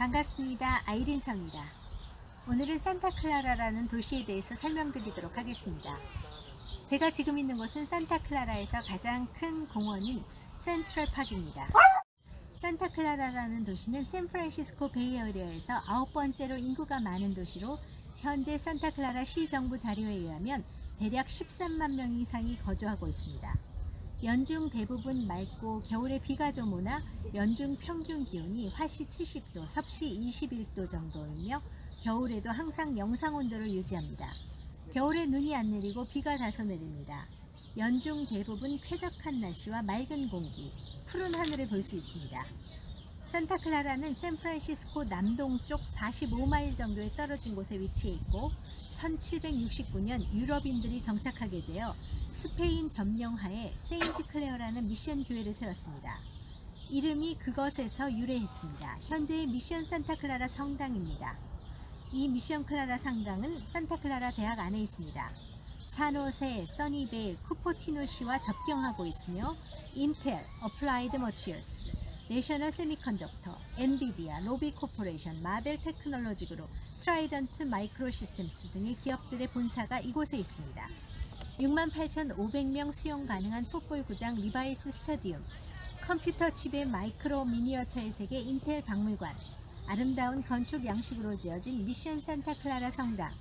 반갑습니다. 아이린서입니다. 오늘은 산타클라라라는 도시에 대해서 설명드리도록 하겠습니다. 제가 지금 있는 곳은 산타클라라에서 가장 큰 공원인 센트럴파크입니다. 산타클라라라는 도시는 샌프란시스코 베이어리어에서 아홉 번째로 인구가 많은 도시로 현재 산타클라라 시 정부 자료에 의하면 대략 13만 명 이상이 거주하고 있습니다. 연중 대부분 맑고 겨울에 비가 좀 오나 연중 평균 기온이 화씨 70도, 섭씨 21도 정도이며 겨울에도 항상 영상 온도를 유지합니다. 겨울에 눈이 안 내리고 비가 다소 내립니다. 연중 대부분 쾌적한 날씨와 맑은 공기, 푸른 하늘을 볼 수 있습니다. 산타클라라는 샌프란시스코 남동쪽 45마일 정도에 떨어진 곳에 위치해 있고 1769년 유럽인들이 정착하게 되어 스페인 점령하에 세인트 클레어라는 미션 교회를 세웠습니다. 이름이 그것에서 유래했습니다. 현재의 미션 산타클라라 성당입니다. 이 미션 클라라 성당은 산타클라라 대학 안에 있습니다. 산호세, 써니베이, 쿠포티노시와 접경하고 있으며 인텔, 어플라이드 머티리얼스, 내셔널 세미컨덕터, 엔비디아, 로비 코퍼레이션, 마벨 테크놀로지 그룹, 트라이던트 마이크로 시스템스 등의 기업들의 본사가 이곳에 있습니다. 68,500명 수용 가능한 풋볼구장 리바이스 스타디움, 컴퓨터 칩의 마이크로 미니어처의 세계 인텔 박물관, 아름다운 건축 양식으로 지어진 미션 산타클라라 성당,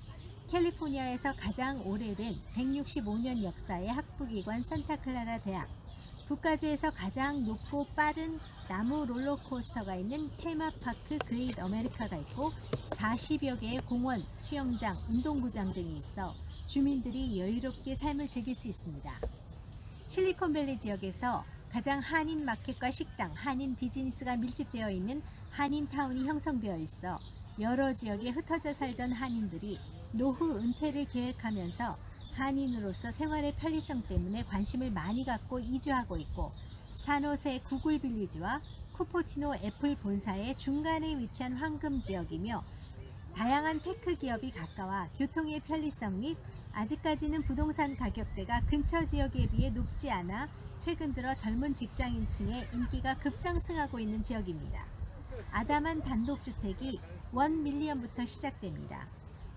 캘리포니아에서 가장 오래된 165년 역사의 학부기관 산타클라라 대학, 북가주에서 가장 높고 빠른 나무 롤러코스터가 있는 테마파크 그레이트 아메리카가 있고 40여 개의 공원, 수영장, 운동구장 등이 있어 주민들이 여유롭게 삶을 즐길 수 있습니다. 실리콘밸리 지역에서 가장 한인 마켓과 식당, 한인 비즈니스가 밀집되어 있는 한인타운이 형성되어 있어 여러 지역에 흩어져 살던 한인들이 노후 은퇴를 계획하면서 한인으로서 생활의 편리성 때문에 관심을 많이 갖고 이주하고 있고 산호세 구글 빌리지와 쿠포티노 애플 본사의 중간에 위치한 황금 지역이며 다양한 테크 기업이 가까워 교통의 편리성 및 아직까지는 부동산 가격대가 근처 지역에 비해 높지 않아 최근 들어 젊은 직장인층의 인기가 급상승하고 있는 지역입니다. 아담한 단독주택이 1 밀리언부터 시작됩니다.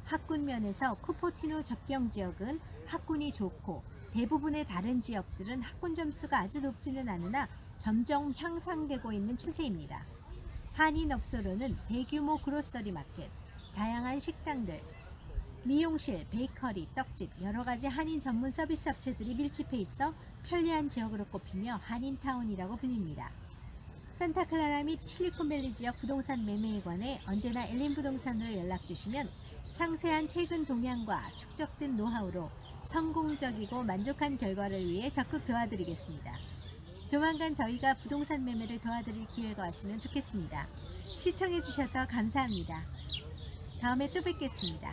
학군 면에서 쿠포티노 접경 지역은 학군이 좋고 대부분의 다른 지역들은 학군 점수가 아주 높지는 않으나 점점 향상되고 있는 추세입니다. 한인 업소로는 대규모 그로서리 마켓, 다양한 식당들, 미용실, 베이커리, 떡집, 여러 가지 한인 전문 서비스 업체들이 밀집해 있어 편리한 지역으로 꼽히며 한인타운이라고 불립니다. 산타클라라 및 실리콘밸리 지역 부동산 매매에 관해 언제나 엘린 부동산으로 연락 주시면 상세한 최근 동향과 축적된 노하우로 성공적이고 만족한 결과를 위해 적극 도와드리겠습니다. 조만간 저희가 부동산 매매를 도와드릴 기회가 왔으면 좋겠습니다. 시청해주셔서 감사합니다. 다음에 또 뵙겠습니다.